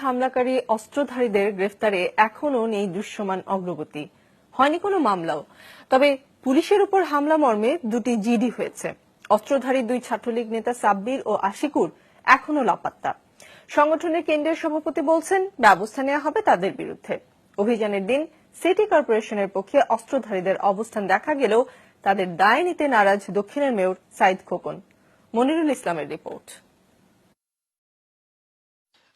হামলাকারী অস্ত্রধারীদের গ্রেফতারে এখনও নেই দৃশ্যমান অগ্রগতি। হয়নি কোনো মামলাও। তবে পুলিশের উপর হামলা মর্মে দুটি জিডি হয়েছে। অস্ত্রধারী দুই ছাত্রলীগ নেতা সাব্বির ও আশিকুর এখনও লাপাত্তা। সংগঠনের কেন্দ্রীয় সভাপতি বলছেন, ব্যবস্থা নেওয়া হবে তাদের বিরুদ্ধে। অভিযানের দিন সিটি কর্পোরেশনের পক্ষে অস্ত্রধারীদের অবস্থান দেখা গেলেও তাদের দায় নিতে নারাজ দক্ষিণের মেয়র সাইদ খোকন। মনিরুল ইসলামের রিপোর্ট।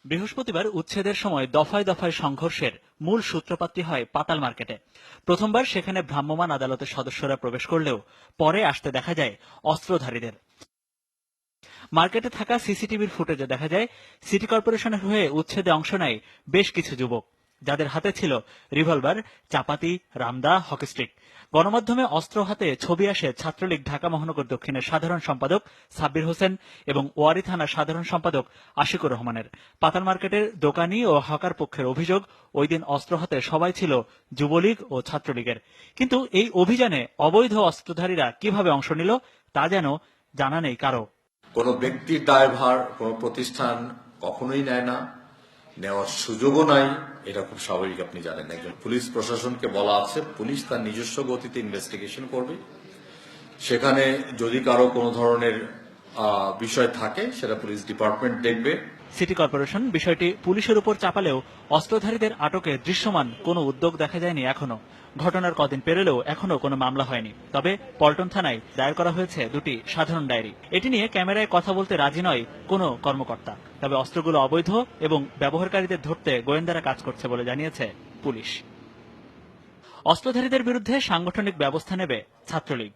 বৃহস্পতিবার উচ্ছেদের সময় দফায় দফায় সংঘর্ষের মূল সূত্রপাতটি হয় পাতাল মার্কেটে। প্রথমবার সেখানে ভ্রাম্যমাণ আদালতের সদস্যরা প্রবেশ করলেও পরে আসতে দেখা যায় অস্ত্রধারীদের। মার্কেটে থাকা সিসিটিভির ফুটেজে দেখা যায়, সিটি কর্পোরেশনের হয়ে উচ্ছেদে অংশ নেয় বেশ কিছু যুবক। যাদের হাতে ছিল রিভলভার, চাপাতি, রামদা হকিস্টিক গণমাধ্যমে অস্ত্র হাতে ছবি আসে ছাত্রলীগ ঢাকা মহানগর দক্ষিণের সাধারণ সম্পাদক সাব্বির হোসেন এবং ওয়ারি থানার সাধারণ সম্পাদক আশিকুর রহমানের। পাতাল মার্কেটের দোকানি ও হকার পক্ষের অভিযোগ, ওই দিন অস্ত্র হাতে সবাই ছিল যুবলীগ ও ছাত্রলীগের। কিন্তু এই অভিযানে অবৈধ অস্ত্রধারীরা কীভাবে অংশ নিল, তা যেন জানা নেই কারও। কোনো ব্যক্তির দায়ভার, কোনো প্রতিষ্ঠান কখনোই নেয় না। নেওয়ার সুযোগও নাই। এটা খুব স্বাভাবিক, আপনি জানেন। একজন পুলিশ প্রশাসনকে বলা আছে, পুলিশ তার নিজস্ব গতিতে ইনভেস্টিগেশন করবে। সেখানে যদি কারও কোনো ধরনের বিষয় থাকে, সেটা পুলিশ ডিপার্টমেন্ট দেখবে। সিটি কর্পোরেশন বিষয়টি পুলিশের উপর চাপালেও অস্ত্রধারীদের আটকে দৃশ্যমান কোনো উদ্যোগ দেখা যায়নি এখনও। ঘটনার কদিন পেরোলেও এখনও কোনো মামলা হয়নি। তবে পল্টন থানায় দায়ের করা হয়েছে দুটি সাধারণ ডায়েরি। এটি নিয়ে ক্যামেরায় কথা বলতে রাজি নয় কোনো কর্মকর্তা। তবে অস্ত্রগুলো অবৈধ এবং ব্যবহারকারীদের ধরতে গোয়েন্দারা কাজ করছে বলে জানিয়েছে পুলিশ। অস্ত্রধারীদের বিরুদ্ধে সাংগঠনিক ব্যবস্থা নেবে ছাত্রলীগ।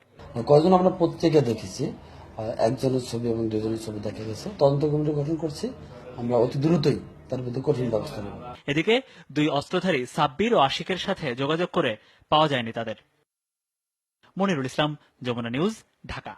কয়েকজন আমরা পত্রিকা দেখেছি? একজনের ছবি এবং দুজনের ছবি দেখা গেছে। তদন্ত কমিটি গঠন করছি। আমরা অতি দ্রুতই তার বিরুদ্ধে কঠিন ব্যবস্থা নেব। এদিকে দুই অস্ত্রধারী সাব্বির ও আশিকের সাথে যোগাযোগ করে পাওয়া যায়নি তাদের। মনিরুল ইসলাম, যমুনা নিউজ, ঢাকা।